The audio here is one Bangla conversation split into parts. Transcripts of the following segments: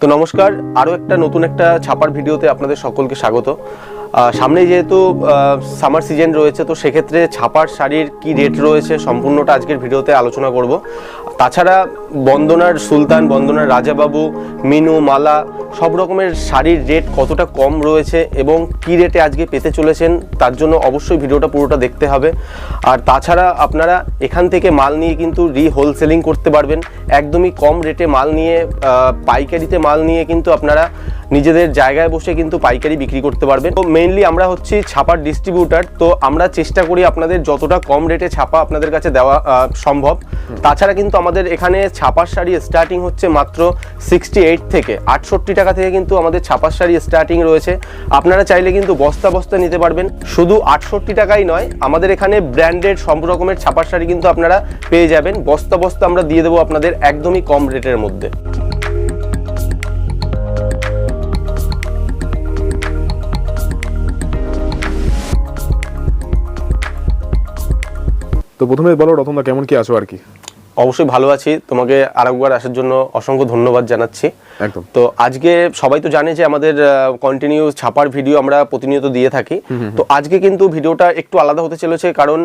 তো নমস্কার আরও একটা নতুন একটা ছাপার ভিডিওতে আপনাদের সকলকে স্বাগত। সামনে যেহেতু সামার সিজন রয়েছে, তো সেক্ষেত্রে ছাপার শাড়ির কি রেট রয়েছে সম্পূর্ণটা আজকের ভিডিওতে আলোচনা করব। তাছাড়া বন্দনার সুলতান, বন্দনার রাজাবাবু, মিনু, মালা, সব রকমের শাড়ির রেট কতটা কম রয়েছে এবং কি রেটে আজকে পেতে চলেছেন, তার জন্য অবশ্যই ভিডিওটা পুরোটা দেখতে হবে। আর তাছাড়া আপনারা এখান থেকে মাল নিয়ে কিন্তু রি হোলসেলিং করতে পারবেন। একদমই কম রেটে মাল নিয়ে পাইকারিতে মাল নিয়ে কিন্তু আপনারা নিজেদের জায়গায় বসে কিন্তু পাইকারি বিক্রি করতে পারবেন। তো মেইনলি আমরা হচ্ছি ছাপার ডিস্ট্রিবিউটার তো আমরা চেষ্টা করি আপনাদের যতটা কম রেটে ছাপা আপনাদের কাছে দেওয়া সম্ভব। তাছাড়া কিন্তু আমাদের এখানে ছাপার শাড়ি স্টার্টিং হচ্ছে মাত্র সিক্সটি এইট থেকে আটষট্টি টাকা থেকে কিন্তু আমাদের ছাপার শাড়ি স্টার্টিং রয়েছে। আপনারা চাইলে কিন্তু বস্তা বস্তা নিতে পারবেন। শুধু আটষট্টি টাকাই নয়, আমাদের এখানে ব্র্যান্ডেড সব রকমের ছাপার শাড়ি কিন্তু আপনারা পেয়ে যাবেন। বস্তা বস্তা আমরা দিয়ে দেবো আপনাদের একদমই কম রেটের মধ্যে। তো প্রথমে বলো, রতনদা, কেমন কি আছো আর কি? অবশ্যই ভালো আছি। তোমাকে আরেকবার আসার জন্য অসংখ্য ধন্যবাদ জানাচ্ছি। একদম। তো আজকে সবাই তো জানে যে আমাদের কন্টিনিউ ছাপার ভিডিও আমরা প্রতিনিয়ত দিয়ে থাকি। তো আজকে কিন্তু ভিডিওটা একটু আলাদা হতে চলেছে কারণ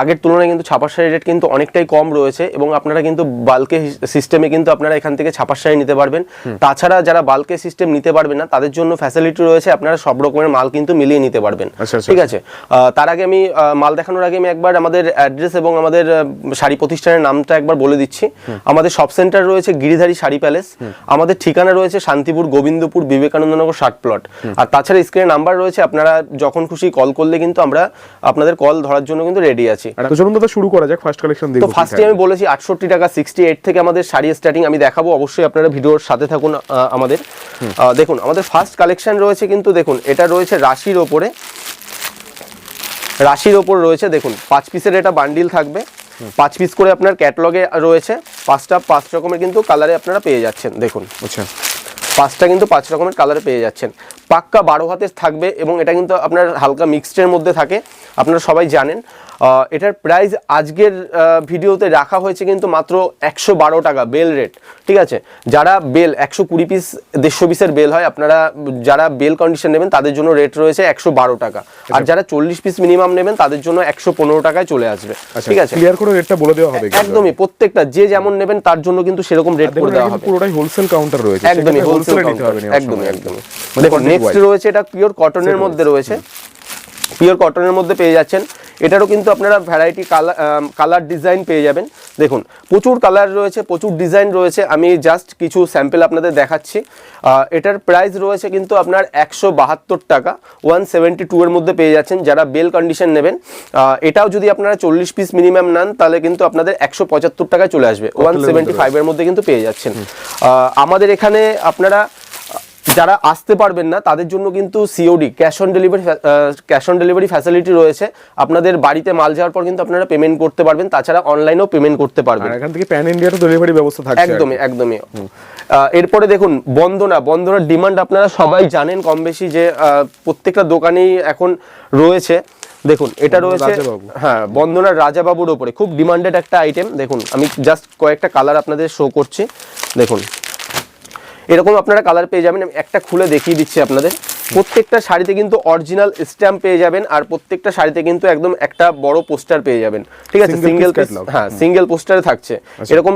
আগের তুলনায় কিন্তু ছাপার শাড়ির রেট কিন্তু অনেকটাই কম রয়েছে এবং আপনারা কিন্তু বাল্কে সিস্টেমে কিন্তু আপনারা এখান থেকে ছাপার শাড়ি নিতে পারবেন। তাছাড়া যারা বাল্কে সিস্টেম নিতে পারবেন না তাদের জন্য ফ্যাসিলিটি রয়েছে আপনারা সব রকমের মাল কিন্তু মিলিয়ে নিতে পারবেন। আচ্ছা, আচ্ছা। ঠিক আছে? তার আগে আমি মাল দেখানোর আগে আমি একবার আমাদের অ্যাড্রেস এবং আমাদের শাড়ি প্রতিষ্ঠানের নামটা একবার বলে দিচ্ছি। আমাদের সব সেন্টার রয়েছে গিরিধারী শাড়ি প্যালেস আমাদের ঠিকানা রয়েছে শান্তিপুর গোবিন্দপুর বিবেকানন্দনগর ষাট প্লট আর তাছাড়া স্ক্রিনে নাম্বার রয়েছে আপনারা যখন খুশি কল করলে কিন্তু আমরা আপনাদের কল ধরার জন্য কিন্তু রেডি আছি। তো চলুন দাদা শুরু করা যাক ফার্স্ট কালেকশন তো ফার্স্টে আমি বলেছি আটষট্টি টাকা সিক্সটি এইট থেকে আমাদের শাড়ি স্টার্টিং আমি দেখাবো অবশ্যই আপনারা ভিডিওর সাথে থাকুন আমাদের। দেখুন আমাদের ফার্স্ট কালেকশন রয়েছে কিন্তু দেখুন এটা রয়েছে রাশির ওপরে। রাশির ওপর রয়েছে দেখুন পাঁচ পিসের এটা বান্ডিল থাকবে। পাঁচ পিস করে আপনার ক্যাটলগে রয়েছে। পাঁচটা পাঁচ রকমের কিন্তু কালারে আপনারা পেয়ে যাচ্ছেন। দেখুন। আচ্ছা। পাঁচটা কিন্তু পাঁচ রকমের কালারে পেয়ে যাচ্ছেন। পাক্কা বারো হাতের থাকবে এবং এটা কিন্তু আপনার হালকা মিক্সডের মধ্যে থাকে। আপনারা সবাই জানেন। এটার প্রাইস আজকের ভিডিওতে রাখা হয়েছে কিন্তু মাত্র একশো বারো টাকা বেল রেট ঠিক আছে? যারা বেল একশো কুড়ি পিস দেড়শো পিসের বেল হয় আপনারা যারা বেল কন্ডিশন নেবেন তাদের জন্য রেট রয়েছে একশো বারো টাকা। আর যারা চল্লিশ পিস মিনিমাম নেবেন তাদের জন্য একশো পনেরো টাকায় চলে আসবে আচ্ছা ঠিক আছে? ক্লিয়ার করে রেটটা বলে দেওয়া হবে একদমই প্রত্যেকটা যে যেমন নেবেন তার জন্য কিন্তু সেরকম রেট করে দেওয়া হবে। পুরোটাই হোলসেল কাউন্টার রয়েছে একদমই হোলসেল একদমই একদমই। মানে দেখুন quantity নেক্সট রয়েছে এটা পিওর কটনের মধ্যে রয়েছে পিওর কটনের মধ্যে পেয়ে যাচ্ছেন। এটারও কিন্তু আপনারা ভ্যারাইটি কালার কালার ডিজাইন পেয়ে যাবেন। দেখুন প্রচুর কালার রয়েছে প্রচুর ডিজাইন রয়েছে। আমি জাস্ট কিছু স্যাম্পল আপনাদের দেখাচ্ছি। এটার প্রাইস রয়েছে কিন্তু আপনার একশো বাহাত্তর টাকা। ওয়ান সেভেন্টি টু এর মধ্যে পেয়ে যাচ্ছেন। যারা বেল কন্ডিশন নেবেন এটাও যদি আপনারা চল্লিশ পিস মিনিমাম নেন তাহলে কিন্তু আপনাদের একশো পঁচাত্তর টাকায় চলে আসবে। ওয়ান সেভেন্টি ফাইভের মধ্যে কিন্তু পেয়ে যাচ্ছেন। আমাদের এখানে আপনারা যারা আসতে পারবেন না তাদের জন্য কিন্তু COD cash on delivery cash on delivery facility রয়েছে। আপনাদের বাড়িতে মাল যাওয়ার পর কিন্তু আপনারা পেমেন্ট করতে পারবেন তাছাড়া অনলাইনেও পেমেন্ট করতে পারবেন। এখান থেকে প্যান ইন্ডিয়া তো ডেলিভারি ব্যবস্থা থাকছে একদমই একদমই। এরপরে দেখুন বন্দনা বন্দনার ডিমান্ড আপনারা সবাই জানেন কম বেশি যে প্রত্যেকটা দোকানেই এখন রয়েছে। দেখুন এটা রয়েছে। হ্যাঁ বন্দনার রাজাবাবুর ওপরে খুব ডিমান্ডেড একটা আইটেম দেখুন আমি জাস্ট কয়েকটা কালার আপনাদের শো করছি। দেখুন এরকম আপনারা কালার পেয়ে যাবেন। একটা খুলে দেখিয়ে দিচ্ছি আপনাদের। প্রত্যেকটা শাড়িতে কিন্তু অরিজিনাল স্ট্যাম্প পেয়ে যাবেন আর প্রত্যেকটা শাড়িতে কিন্তু একদম একটা বড় পোস্টার পেয়ে যাবেন। ঠিক আছে? সিঙ্গেল হ্যাঁ সিঙ্গেল পোস্টারে থাকছে। এরকম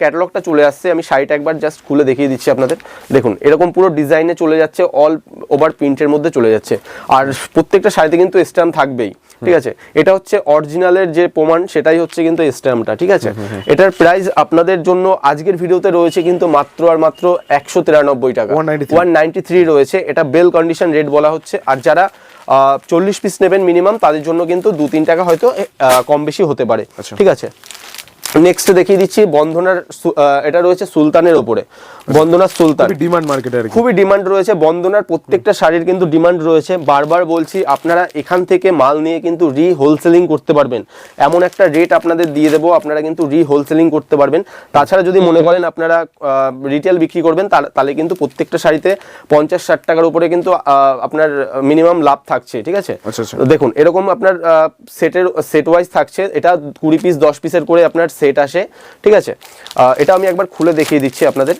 ক্যাটালগটা চলে আসছে। আমি শাড়িটা একবার জাস্ট খুলে দেখিয়ে দিচ্ছি আপনাদের। দেখুন এরকম পুরো ডিজাইনে চলে যাচ্ছে অল ওভার প্রিন্টের মধ্যে চলে যাচ্ছে। আর প্রত্যেকটা শাড়িতে কিন্তু স্ট্যাম্প থাকবেই। ঠিক আছে? এটা হচ্ছে অরিজিনালের যে প্রমাণ সেটাই হচ্ছে কিন্তু স্ট্যাম্পটা ঠিক আছে? এটার প্রাইস আপনাদের জন্য আজকের ভিডিওতে রয়েছে কিন্তু মাত্র আর মাত্র একশো তিরানব্বই টাকা। 193 ওয়ান নাইনটি থ্রি রয়েছে। এটা বেল কন্ডিশন রেট বলা হচ্ছে। আর যারা চল্লিশ পিস নেবেন মিনিমাম তাদের জন্য কিন্তু দু তিন টাকা হয়তো কম বেশি হতে পারে। আচ্ছা। ঠিক আছে? নেক্সট দেখিয়ে দিচ্ছি বন্ধনার এটা রয়েছে সুলতানের ওপরে। বন্দনার সুলতান। ডিমান্ড মার্কেটে খুবই ডিমান্ড রয়েছে। বন্দনার প্রত্যেকটা শাড়ির কিন্তু ডিমান্ড রয়েছে। বারবার বলছি আপনারা এখান থেকে মাল নিয়ে কিন্তু রি হোলসেলিং করতে পারবেন। এমন একটা রেট আপনাদের দিয়ে দেবো আপনারা কিন্তু রি হোলসেলিং করতে পারবেন। তাছাড়া যদি মনে করেন আপনারা রিটেল বিক্রি করবেন তাহলে- তাহলে কিন্তু প্রত্যেকটা শাড়িতে পঞ্চাশ ষাট টাকার উপরে কিন্তু আপনার মিনিমাম লাভ থাকছে ঠিক আছে? আচ্ছা, আচ্ছা। দেখুন এরকম আপনার সেটের সেট ওয়াইজ থাকছে। এটা কুড়ি পিস দশ পিসের করে আপনার সেট আসে ঠিক আছে? এটা আমি একবার খুলে দেখিয়ে দিচ্ছি আপনাদের।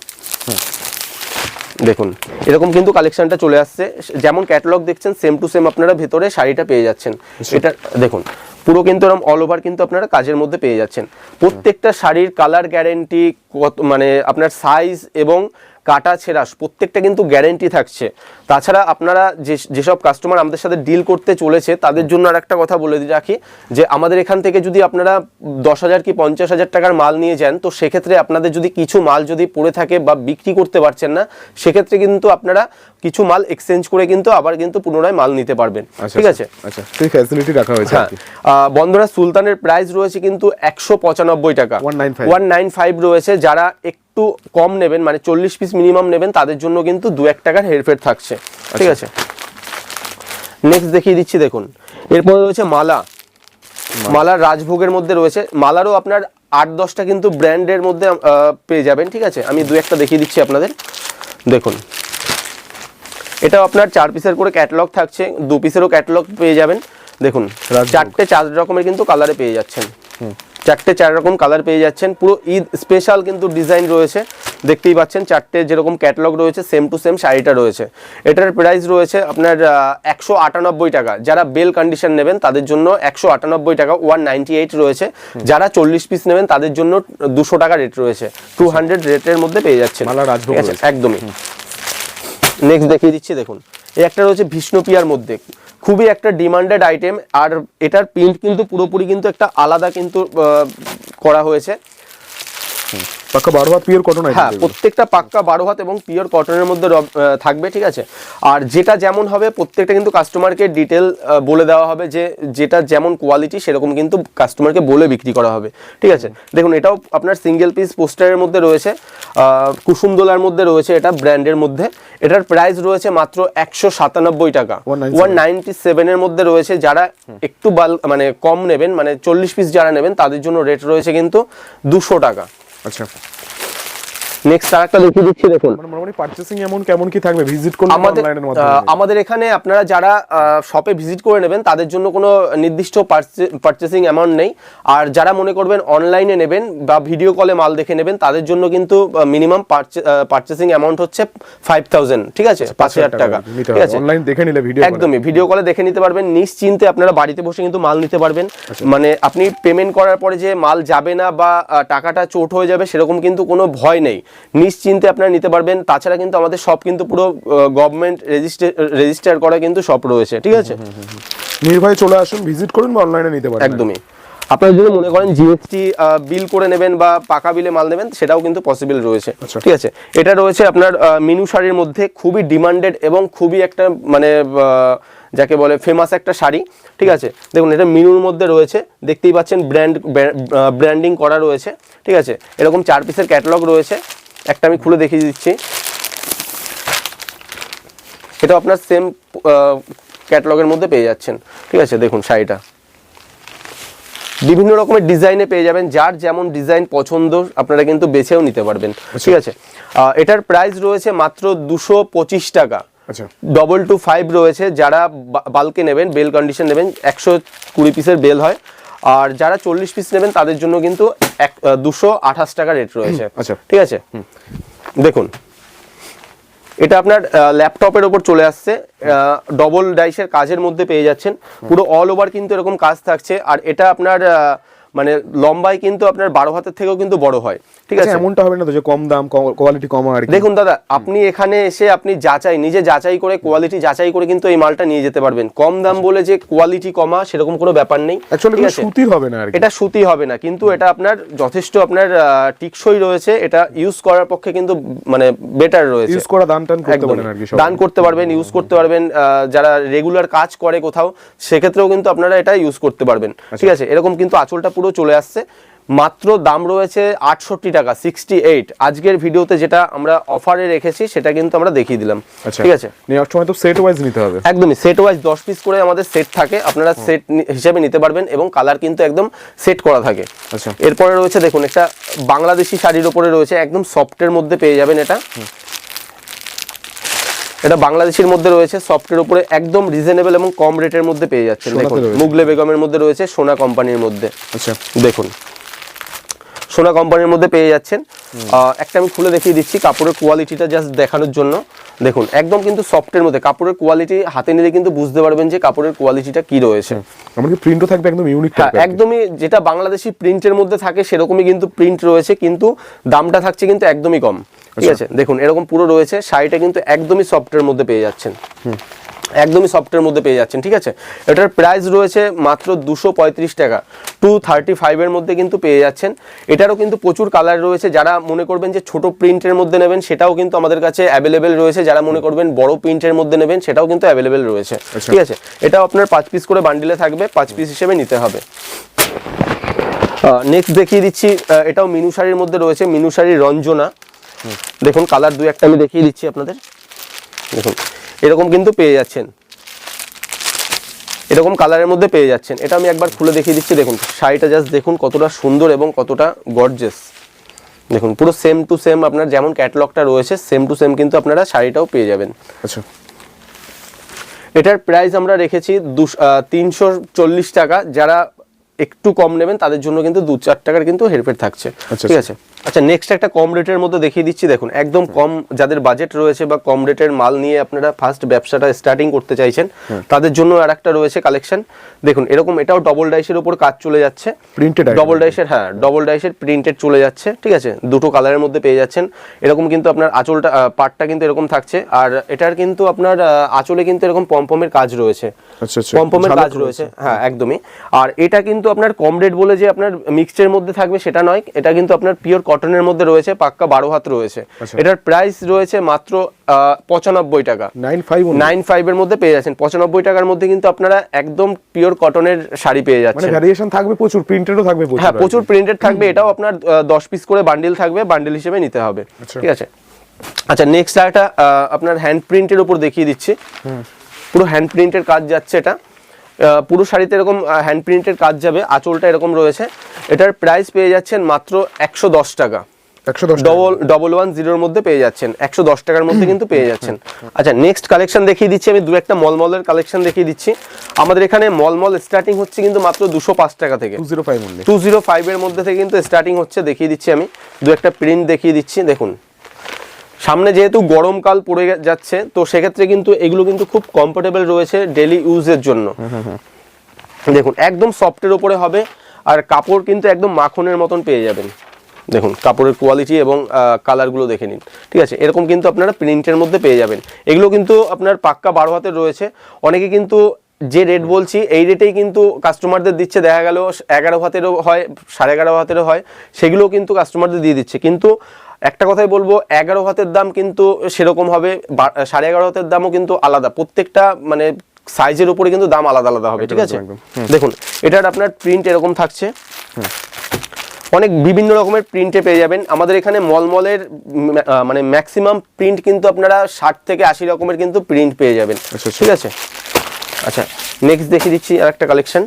দেখুন এরকম কিন্তু কালেকশনটা চলে আসছে। যেমন ক্যাটালগ দেখছেন সেম টু সেম আপনারা ভেতরে শাড়িটা পেয়ে যাচ্ছেন। এটা দেখুন পুরো কিন্তু এরকম অল ওভার কিন্তু আপনারা কাজের মধ্যে পেয়ে যাচ্ছেন। প্রত্যেকটা শাড়ির কালার গ্যারেন্টি কত মানে আপনার সাইজ এবং কাটা ছেঁড়া প্রত্যেকটা কিন্তু গ্যারেন্টি থাকছে। তাছাড়া আপনারা যে যেসব কাস্টমার আমাদের সাথে ডিল করতে চলেছে তাদের জন্য আর একটা কথা বলে রাখি যে আমাদের এখান থেকে যদি আপনারা দশ হাজার কি পঞ্চাশ হাজার টাকার মাল নিয়ে যান তো সেক্ষেত্রে আপনাদের যদি কিছু মাল যদি পড়ে থাকে বা বিক্রি করতে পারছেন না সেক্ষেত্রে কিন্তু আপনারা কিছু মাল এক্সচেঞ্জ করে কিন্তু আবার কিন্তু পুনরায় মাল নিতে পারবেন। ঠিক আছে? আচ্ছা সেই ফ্যাসিলিটি রাখা হয়েছে হ্যাঁ। বন্ধুরা সুলতানের প্রাইস রয়েছে কিন্তু একশো পঁচানব্বই টাকা। 195 ওয়ান নাইন ফাইভ রয়েছে। যারা একটু কম নেবেন মানে চল্লিশ পিস মিনিমাম নেবেন তাদের জন্য কিন্তু দু এক টাকার হেরফের থাকছে। ঠিক আছে? নেক্সট দেখিয়ে দিচ্ছি দেখুন। এরপরে রয়েছে মালা। মালার রাজভোগের মধ্যে রয়েছে। মালারও আপনার আট দশটা কিন্তু ব্র্যান্ডের মধ্যে পেয়ে যাবেন ঠিক আছে? আমি দু একটা দেখিয়ে দিচ্ছি আপনাদের। দেখুন। এটাও আপনার চার পিসের করে ক্যাটালগ থাকছে দু পিসেরও ক্যাটালগ পেয়ে যাবেন। দেখুন চারটে চার রকমের কিন্তু কালারে পেয়ে যাচ্ছেন। চারটে চার রকম কালার পেয়ে যাচ্ছেন। পুরো ঈদ স্পেশাল কিন্তু ডিজাইন রয়েছে। দেখতেই পাচ্ছেন চারটে যেরকম ক্যাটালগ রয়েছে সেম টু সেম শাড়িটা রয়েছে। এটার প্রাইস রয়েছে আপনার একশো আটানব্বই টাকা। যারা বেল কন্ডিশন নেবেন তাদের জন্য একশো আটানব্বই টাকা ওয়ান নাইনটি এইট রয়েছে। যারা চল্লিশ পিস নেবেন তাদের জন্য দুশো টাকা রেট রয়েছে। টু হান্ড্রেড রেটের মধ্যে পেয়ে যাচ্ছেন। ঠিক একদমই। নেক্সট দেখিয়ে দিচ্ছি, দেখুন। এই একটা রয়েছে বিষ্ণুপ্রিয়ার মধ্যে। খুবই একটা ডিমান্ডেড আইটেম আর এটার প্রিন্ট কিন্তু পুরোপুরি কিন্তু একটা আলাদা কিন্তু করা হয়েছে। পাক্কা বারো হাত পিওর কটন হ্যাঁ প্রত্যেকটা পাক্কা বারো হাত এবং পিওর কটনের মধ্যে থাকবে ঠিক আছে? আর যেটা যেমন হবে প্রত্যেকটা কিন্তু কাস্টমারকে ডিটেল বলে দেওয়া হবে যে যেটা যেমন কোয়ালিটি সেরকম কিন্তু কাস্টমারকে বলে বিক্রি করা হবে ঠিক আছে? দেখুন এটাও আপনার সিঙ্গেল পিস পোস্টারের মধ্যে রয়েছে কুসুমদোলার মধ্যে রয়েছে এটা ব্র্যান্ডের মধ্যে। এটার প্রাইস রয়েছে মাত্র একশো সাতানব্বই টাকা। 197 ওয়ান নাইনটি সেভেনের মধ্যে রয়েছে যারা একটু বাল মানে কম নেবেন মানে চল্লিশ পিস যারা নেবেন তাদের জন্য রেট রয়েছে কিন্তু দুশো টাকা। আচ্ছা নেক্সট আর একটা দেখিয়ে দিচ্ছি দেখুন। মানে মোটামুটি পার্চেসিং এমন কেমন কি থাকবে? ভিজিট করলে আমাদের এখানে আপনারা যারা শপে ভিজিট করে নেবেন তাদের জন্য কোনো নির্দিষ্ট পারচেসিং অ্যামাউন্ট নেই। আর যারা মনে করবেন অনলাইনে নেবেন বা ভিডিও কলে মাল দেখে নেবেন তাদের জন্য কিন্তু মিনিমাম পারচেসিং অ্যামাউন্ট হচ্ছে ফাইভ থাউজেন্ড ঠিক আছে? পাঁচ হাজার টাকা ঠিক আছে? অনলাইন দেখে নিলে ভিডিও একদমই ভিডিও কলে দেখে নিতে পারবেন। নিশ্চিন্তে আপনারা বাড়িতে বসে কিন্তু মাল নিতে পারবেন। মানে আপনি পেমেন্ট করার পরে যে মাল যাবে না বা টাকাটা চোট হয়ে যাবে সেরকম কিন্তু কোনো ভয় নেই। নিশ্চিন্তে আপনারা নিতে পারবেন। তাছাড়া কিন্তু আমাদের সব কিন্তু পুরো গভর্নমেন্ট রেজিস্টার রেজিস্টার করা কিন্তু সব রয়েছে ঠিক আছে? নির্ভয়ে চলে আসুন ভিজিট করুন বা অনলাইনে নিতে পারেন একদমই। আপনারা যদি মনে করেন জিএসটি বিল করে নেবেন বা পাকা বিলে মাল নেবেন সেটাও কিন্তু পসিবল রয়েছে আচ্ছা। ঠিক আছে? এটা রয়েছে আপনার মিনু শাড়ির মধ্যে খুবই ডিমান্ডেড এবং খুবই একটা মানে যাকে বলে ফেমাস একটা শাড়ি ঠিক আছে? দেখুন এটা মিনুর মধ্যে রয়েছে দেখতেই পাচ্ছেন ব্র্যান্ড ব্র্যান্ডিং করা রয়েছে ঠিক আছে? এরকম চার পিসের ক্যাটালগ রয়েছে একটা আমি খুলে দেখিয়ে দিচ্ছি। এটা আপনার সেম ক্যাটালগের মধ্যে পেয়ে যাচ্ছেন। ঠিক আছে দেখুন শাড়িটা। বিভিন্ন রকমের ডিজাইনে পেয়ে যাবেন যার যেমন ডিজাইন পছন্দ আপনারা কিন্তু বেছেও নিতে পারবেন। ঠিক আছে? আহ, এটার প্রাইস রয়েছে মাত্র দুশো পঁচিশ টাকা। আচ্ছা। ডবল টু ফাইভ রয়েছে যারা বাল্কে নেবেন বেল কন্ডিশন নেবেন একশো কুড়ি পিসের বেল হয়। আর যারা চল্লিশ পিস নেবেন তাদের জন্য কিন্তু এক দুশো আঠাশ টাকা রেট রয়েছে। আচ্ছা। ঠিক আছে? দেখুন এটা আপনার ল্যাপটপের ওপর চলে আসছে। ডবল ডাইসের কাজের মধ্যে পেয়ে যাচ্ছেন। পুরো অল ওভার কিন্তু এরকম কাজ থাকছে। আর এটা আপনার মানে লম্বায় কিন্তু আপনার বারো হাতের থেকেও কিন্তু বড় হয়। ঠিক আচ্ছা আছে? এমনটা হবে না তো যে কম দাম কোয়ালিটি কম আর দেখুন দাদা আপনি এখানে এসে আপনি যাচাই নিজে যাচাই করে কোয়ালিটি যাচাই করে কিন্তু এই মালটা নিয়ে যেতে পারবেন। কম দাম বলে যে কোয়ালিটি কমা সেরকম কোনো ব্যাপার নেই? সুতির হবে না এটা সুতি হবে না কিন্তু এটা আপনার যথেষ্ট আপনার টিকসই রয়েছে। এটা ইউজ করার পক্ষে কিন্তু মানে বেটার রয়েছে। ইউজ করা দান টান করতে পারেন আর কি দান করতে পারবেন ইউজ করতে পারবেন আহ, যারা রেগুলার কাজ করে কোথাও সেক্ষেত্রেও কিন্তু আপনারা এটা ইউজ করতে পারবেন। আচ্ছা। ঠিক আছে? এরকম কিন্তু আঁচলটা পুরো চলে আসছে। মাত্র দাম রয়েছে আটষট্টি টাকা সিক্সটি এইট আজকের ভিডিওতে যেটা আমরা অফারে রেখেছি সেটা কিন্তু আমরা দেখিয়ে দিলাম। আচ্ছা ঠিক আছে? নেওয়ার সময় তো সেট ওয়াইজ নিতে হবে। একদমই সেট ওয়াইজ দশ পিস করে আমাদের সেট থাকে। আপনারা সেট হিসেবে নিতে পারবেন এবং কালার কিন্তু একদম সেট করা থাকে। আচ্ছা। এরপরে রয়েছে দেখুন একটা বাংলাদেশি শাড়ির উপরে রয়েছে একদম সফটের মধ্যে পেয়ে যাবেন এটা। এটা বাংলাদেশের মধ্যে রয়েছে সফটের উপরে একদম রিজনেবল এবং কম রেটের মধ্যে পেয়ে যাচ্ছেন। দেখুন মুগলে বেগমের মধ্যে রয়েছে সোনা কোম্পানির মধ্যে। আচ্ছা। দেখুন। সোনা কোম্পানির মধ্যে পেয়ে যাচ্ছেন। একটা আমি খুলে দেখিয়ে দিচ্ছি কাপড়ের কোয়ালিটিটা জাস্ট দেখানোর জন্য। দেখুন একদম কিন্তু সফটের মধ্যে কাপড়ের কোয়ালিটি হাতে নিলে কিন্তু বুঝতে পারবেন যে কাপড়ের কোয়ালিটিটা কি রয়েছে। এমনকি প্রিন্টও থাকবে একদম ইউনিক হ্যাঁ একদমই যেটা বাংলাদেশি প্রিন্টের মধ্যে থাকে সেরকমই কিন্তু প্রিন্ট রয়েছে কিন্তু দামটা থাকছে কিন্তু একদমই কম। ঠিক আছে? দেখুন এরকম পুরো রয়েছে শাড়িটা কিন্তু একদমই সফটের মধ্যে পেয়ে যাচ্ছেন। একদমই সফটের মধ্যে পেয়ে যাচ্ছেন ঠিক আছে? এটার প্রাইস রয়েছে মাত্র দুশো পঁয়ত্রিশ টাকা। টু থার্টি ফাইভের মধ্যে কিন্তু পেয়ে যাচ্ছেন। এটারও কিন্তু প্রচুর কালার রয়েছে। যারা মনে করবেন যে ছোট প্রিন্টের মধ্যে নেবেন সেটাও কিন্তু আমাদের কাছে অ্যাভেলেবেল রয়েছে। যারা মনে করবেন বড় প্রিন্টের মধ্যে নেবেন সেটাও কিন্তু অ্যাভেলেবেল রয়েছে। ঠিক আছে? এটাও আপনার পাঁচ পিস করে বান্ডিলে থাকবে। পাঁচ পিস হিসেবে নিতে হবে। নেক্সট দেখিয়ে দিচ্ছি। এটাও মিনু শাড়ির মধ্যে রয়েছে। মিনু শাড়ির রঞ্জনা। দেখুন কালার দুই একটা আমি দেখিয়ে দিচ্ছি আপনাদের। দেখুন। এরকম কিন্তু পেয়ে যাচ্ছেন। এরকম কালারের মধ্যে পেয়ে যাচ্ছেন। এটা আমি একবার খুলে দেখিয়ে দিচ্ছি। দেখুন শাড়িটা জাস্ট দেখুন কতটা সুন্দর এবং কতটা গর্জেস দেখুন পুরো সেম টু সেম আপনার যেমন ক্যাটালগটা রয়েছে সেম টু সেম কিন্তু আপনারা শাড়িটাও পেয়ে যাবেন। আচ্ছা। এটার প্রাইস আমরা রেখেছি তিনশো চল্লিশ টাকা। যারা একটু কম নেবেন তাদের জন্য কিন্তু দু চার টাকার কিন্তু হেরফের থাকছে। আচ্ছা, ঠিক আছে? আচ্ছা নেক্সট একটা কম রেটের মধ্যে দেখিয়ে দিচ্ছি দেখুন একদম কম যাদের বাজেট রয়েছে বা কম রেটের মাল নিয়ে আপনারা ফার্স্ট ব্যবসাটা স্টার্টিং করতে চাইছেন তাদের জন্য আর একটা রয়েছে কালেকশন দেখুন এরকম এটাও ডবল ডাইসের উপর কাজ চলে যাচ্ছে। Item। ডবল ডাইসের হ্যাঁ ডবল ডাইসের প্রিন্টেড চলে যাচ্ছে ঠিক আছে? দুটো কালারের মধ্যে পেয়ে যাচ্ছেন। এরকম কিন্তু আপনার আঁচলটা পার্টটা কিন্তু এরকম থাকছে। আর এটার কিন্তু আপনার আঁচলে কিন্তু এরকম পম্পমের কাজ রয়েছে। আচ্ছা, আচ্ছা। পম্পমের কাজ রয়েছে হ্যাঁ একদমই। আর এটা কিন্তু আপনার কম রেট বলে যে আপনার মিক্সডের মধ্যে থাকবে সেটা নয়। এটা কিন্তু আপনার পিওর কটনের মধ্যে রয়েছে পাক্কা বারো হাত রয়েছে। আচ্ছা। এটার প্রাইস রয়েছে মাত্র পঁচানব্বই টাকা। নাইন ফাইভ নাইন ফাইভের মধ্যে পেয়ে যাচ্ছেন। পঁচানব্বই টাকার মধ্যে কিন্তু আপনারা একদম পিওর কটনের শাড়ি পেয়ে মানে যাচ্ছেন। ভ্যারিয়েশন থাকবে প্রচুর প্রিন্টেডও থাকবে হ্যাঁ প্রচুর প্রিন্টেড থাকবে। এটাও আপনার দশ পিস করে বান্ডিল থাকবে। বান্ডিল হিসেবে নিতে হবে। আচ্ছা। ঠিক আছে? আচ্ছা নেক্সট একটা আপনার হ্যান্ড প্রিন্টের উপর দেখিয়ে দিচ্ছি। পুরো হ্যান্ড প্রিন্টের কাজ যাচ্ছে এটা। পুরো শাড়িতে এরকম হ্যান্ড প্রিন্টের কাজ যাবে। আঁচলটা এরকম রয়েছে। এটার প্রাইস পেয়ে যাচ্ছেন মাত্র একশো দশ টাকা। ডবল ডবল ওয়ান জিরোর মধ্যে পেয়ে যাচ্ছেন। একশো দশ টাকার মধ্যে কিন্তু পেয়ে যাচ্ছেন। আচ্ছা নেক্সট কালেকশন দেখিয়ে দিচ্ছি। আমি দু একটা মলমলের কালেকশন দেখিয়ে দিচ্ছি। আমাদের এখানে মলমল স্টার্টিং হচ্ছে কিন্তু মাত্র দুশো পাঁচ টাকা থেকে। টু জিরো ফাইভ ফাইভের মধ্যে থেকে কিন্তু স্টার্টিং হচ্ছে দেখিয়ে দিচ্ছি আমি। দু একটা প্রিন্ট দেখিয়ে দিচ্ছি দেখুন। সামনে যেহেতু গরমকাল পড়ে যাচ্ছে তো সেক্ষেত্রে কিন্তু এগুলো কিন্তু খুব কমফোর্টেবল রয়েছে ডেলি ইউজের জন্য। দেখুন একদম সফটের উপরে হবে আর কাপড় কিন্তু একদম মাখনের মতন পেয়ে যাবেন। দেখুন কাপড়ের কোয়ালিটি এবং কালারগুলো দেখে নিন। ঠিক আছে? এরকম কিন্তু আপনারা প্রিন্টের মধ্যে পেয়ে যাবেন। এগুলো কিন্তু আপনার পাক্কা বারো হাতের রয়েছে। অনেকে কিন্তু যে রেট বলছি এই রেটেই কিন্তু কাস্টমারদের দিচ্ছে দেখা গেল এগারো হাতেরও হয় সাড়ে এগারো হাতেরও হয় সেগুলোও কিন্তু কাস্টমারদের দিয়ে দিচ্ছে। কিন্তু একটা কথাই বলব এগারো হাতের দাম কিন্তু সেরকম হবে সাড়ে এগারো হাতের দামও কিন্তু আলাদা। প্রত্যেকটা মানে সাইজের উপরে কিন্তু দাম আলাদা আলাদা হবে ঠিক আছে? দেখুন এটার আপনার প্রিন্ট এরকম থাকছে। অনেক বিভিন্ন রকমের প্রিন্টে পেয়ে যাবেন। আমাদের এখানে মলমলের মানে ম্যাক্সিমাম প্রিন্ট কিন্তু আপনারা ষাট থেকে আশি রকমের কিন্তু প্রিন্ট পেয়ে যাবেন আচ্ছা, ঠিক আছে? আচ্ছা নেক্সট দেখিয়ে দিচ্ছি আর একটা কালেকশন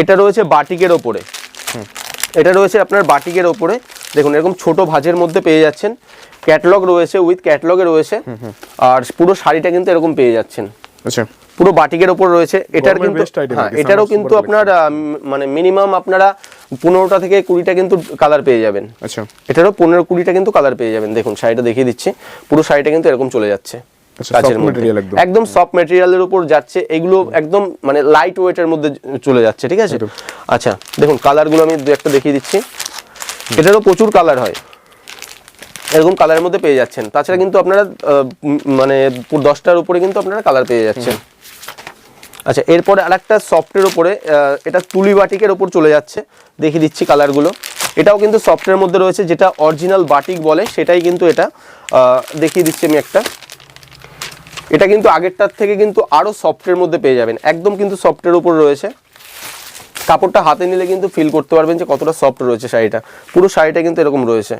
এটা রয়েছে বাটিকের ওপরে। এটা রয়েছে আপনার বাটিকের ওপরে। দেখুন এরকম ছোট ভাজের মধ্যে পেয়ে যাচ্ছেন। ক্যাটলগ রয়েছে উইথ ক্যাটালগে রয়েছে। আর পুরো শাড়িটা কিন্তু এরকম পেয়ে যাচ্ছেন। আচ্ছা। পুরো বাটিকের ওপর রয়েছে। এটার কিন্তু হ্যাঁ এটারও কিন্তু আপনার মানে মিনিমাম আপনারা পনেরোটা থেকে কুড়িটা কিন্তু কালার পেয়ে যাবেন। আচ্ছা। এটারও পনেরো কুড়িটা কিন্তু কালার পেয়ে যাবেন। দেখুন শাড়িটা দেখিয়ে দিচ্ছি। পুরো শাড়িটা কিন্তু এরকম চলে যাচ্ছে। আচ্ছা, মধ্যে। একদম। সফট মেটেরিয়ালের উপর যাচ্ছে এগুলো একদম মানে লাইট ওয়েটের মধ্যে চলে যাচ্ছে ঠিক আছে? আচ্ছা দেখুন কালারগুলো আমি দু একটা দেখিয়ে দিচ্ছি। এটারও প্রচুর কালার হয়। এরকম কালারের মধ্যে পেয়ে যাচ্ছেন। তাছাড়া কিন্তু আপনারা মানে দশটার উপরে কিন্তু আপনারা কালার পেয়ে যাচ্ছেন। আচ্ছা এরপরে আরেকটা সফটের উপরে আহ, এটা তুলি বাটিকের ওপর চলে যাচ্ছে। দেখিয়ে দিচ্ছি কালারগুলো এটাও কিন্তু সফটের মধ্যে রয়েছে যেটা অরিজিনাল বাটিক বলে সেটাই কিন্তু এটা আহ, দেখিয়ে দিচ্ছি আমি একটা। এটা কিন্তু আগেরটার থেকে কিন্তু আরও সফটের মধ্যে পেয়ে যাবেন। একদম কিন্তু সফটের উপর রয়েছে। কাপড়টা হাতে নিলে কিন্তু ফিল করতে পারবেন যে কতটা সফট রয়েছে শাড়িটা। পুরো শাড়িটা কিন্তু এরকম রয়েছে।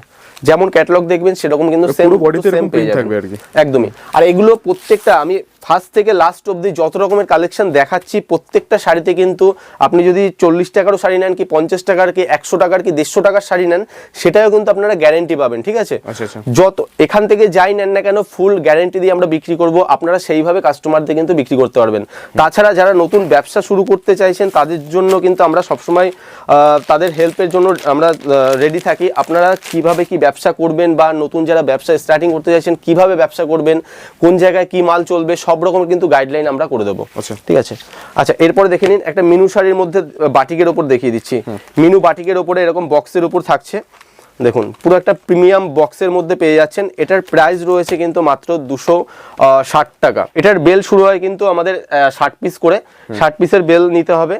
যেমন ক্যাটালগ দেখবেন সেরকম কিন্তু সেম তে পেয়ে যাবেন। একদমই। আর এগুলো প্রত্যেকটা আমি ফার্স্ট থেকে লাস্ট অবধি যত রকমের কালেকশন দেখাচ্ছি প্রত্যেকটা শাড়িতে কিন্তু আপনি যদি চল্লিশ টাকারও শাড়ি নেন কি পঞ্চাশ টাকার কি একশো টাকার কি দেড়শো টাকার শাড়ি নেন সেটাও কিন্তু আপনারা গ্যারেন্টি পাবেন ঠিক আছে? আচ্ছা, আচ্ছা। যত এখান থেকে যাই নেন না কেন ফুল গ্যারেন্টি দিয়ে আমরা বিক্রি করব আপনারা সেইভাবে কাস্টমারদের কিন্তু বিক্রি করতে পারবেন। তাছাড়া যারা নতুন ব্যবসা শুরু করতে চাইছেন তাদের জন্য কিন্তু আমরা সবসময় তাদের হেল্পের জন্য আমরা রেডি থাকি। আপনারা কীভাবে কি ব্যবসা করবেন বা নতুন যারা ব্যবসা স্টার্টিং করতে চাইছেন কীভাবে ব্যবসা করবেন কোন জায়গায় কি মাল চলবে সব রকমের কিন্তু গাইডলাইন আমরা করে দেবো। আচ্ছা। ঠিক আছে? আচ্ছা এরপরে দেখে নিন একটা মিনু শাড়ির মধ্যে বাটিকের ওপর দেখিয়ে দিচ্ছি। মিনু বাটিকের ওপরে এরকম বক্সের উপর থাকছে। দেখুন পুরো একটা প্রিমিয়াম বক্সের মধ্যে পেয়ে যাচ্ছেন। এটার প্রাইস রয়েছে কিন্তু মাত্র দুশো ষাট টাকা। এটার বেল শুরু হয় কিন্তু আমাদের ষাট পিস করে। ষাট পিসের বেল নিতে হবে।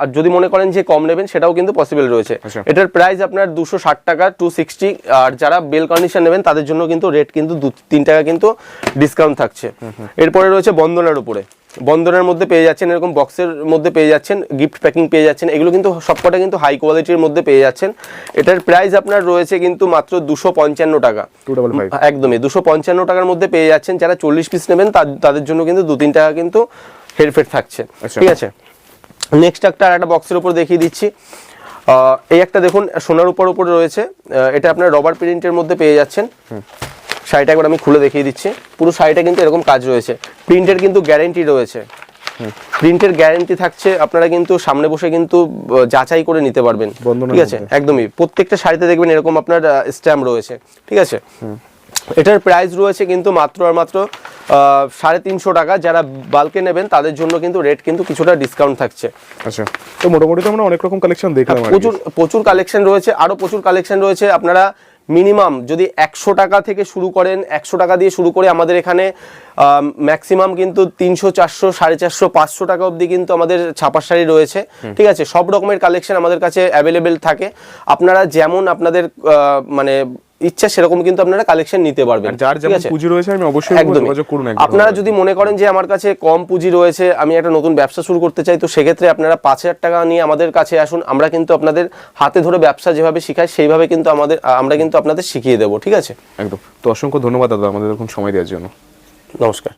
আর যদি মনে করেন যে কম নেবেন সেটাও কিন্তু পসিবল রয়েছে। আচ্ছা। এটার প্রাইস আপনার দুশো ষাট টাকা টু সিক্সটি আর যারা বেল কন্ডিশন নেবেন তাদের জন্য কিন্তু রেট কিন্তু দু তিন টাকা কিন্তু ডিসকাউন্ট থাকছে। এরপরে রয়েছে বন্দনার উপরে। বন্দনের মধ্যে পেয়ে যাচ্ছেন এরকম বক্সের মধ্যে পেয়ে যাচ্ছেন গিফট প্যাকিং পেয়ে যাচ্ছেন এগুলো কিন্তু সবকটা কিন্তু হাই কোয়ালিটির মধ্যে পেয়ে যাচ্ছেন। এটার প্রাইস আপনার রয়েছে কিন্তু মাত্র দুশো পঞ্চান্ন টাকা। একদমই দুশো পঞ্চান্ন টাকার মধ্যে পেয়ে যাচ্ছেন। যারা চল্লিশ পিস নেবেন তাদের জন্য কিন্তু দু তিন টাকা কিন্তু হেরফের থাকছে। আচ্ছা। ঠিক আছে? নেক্সট একটা আর একটা বক্সের উপর দেখিয়ে দিচ্ছি। এই একটা দেখুন সোনার উপর উপরে রয়েছে। এটা আপনার রবার প্রিন্টের মধ্যে পেয়ে যাচ্ছেন। শাড়িটা একবার আমি খুলে দেখিয়ে দিচ্ছি। পুরো শাড়িটা কিন্তু এরকম কাজ রয়েছে। প্রিন্টের কিন্তু গ্যারেন্টি রয়েছে। প্রিন্টের গ্যারেন্টি থাকছে আপনারা কিন্তু সামনে বসে কিন্তু যাচাই করে নিতে পারবেন। ঠিক আছে? একদমই। প্রত্যেকটা শাড়িতে দেখবেন এরকম আপনার স্ট্যাম্প রয়েছে। ঠিক আছে? এটার প্রাইস রয়েছে কিন্তু মাত্র আর মাত্র সাড়ে তিনশো টাকা। যারা বালকে নেবেন তাদের জন্য কিন্তু রেট কিন্তু কিছুটা ডিসকাউন্ট থাকছে। আচ্ছা তো মোটামুটি তো আমরা অনেক রকম কালেকশন দেখলাম প্রচুর প্রচুর কালেকশন রয়েছে আরও প্রচুর কালেকশন রয়েছে। আপনারা মিনিমাম যদি একশো টাকা থেকে শুরু করেন একশো টাকা দিয়ে শুরু করে আমাদের এখানে ম্যাক্সিমাম কিন্তু তিনশো চারশো সাড়ে চারশো পাঁচশো টাকা অবধি কিন্তু আমাদের ছাপার শাড়ি রয়েছে। ঠিক আছে সব রকমের কালেকশন আমাদের কাছে অ্যাভেলেবেল থাকে। আপনারা যেমন আপনাদের মানে ইচ্ছা সেরকম কিন্তু আপনারা কালেকশন নিতে পারবেন। যার যেমন পুঁজি রয়েছে আমি অবশ্যই যোগাযোগ করুন আপনারা যদি মনে করেন যে আমার কাছে কম পুঁজি রয়েছে আমি একটা নতুন ব্যবসা শুরু করতে চাই তো সেক্ষেত্রে আপনারা পাঁচ হাজার টাকা নিয়ে আমাদের কাছে আসুন। আমরা কিন্তু আপনাদের হাতে ধরে ব্যবসা যেভাবে শিখাই সেইভাবে কিন্তু আমাদের আমরা কিন্তু আপনাদের শিখিয়ে দেবো। ঠিক আছে? একদম। তো অসংখ্য ধন্যবাদ দাদা আমাদের এরকম সময় দেওয়ার জন্য। নমস্কার।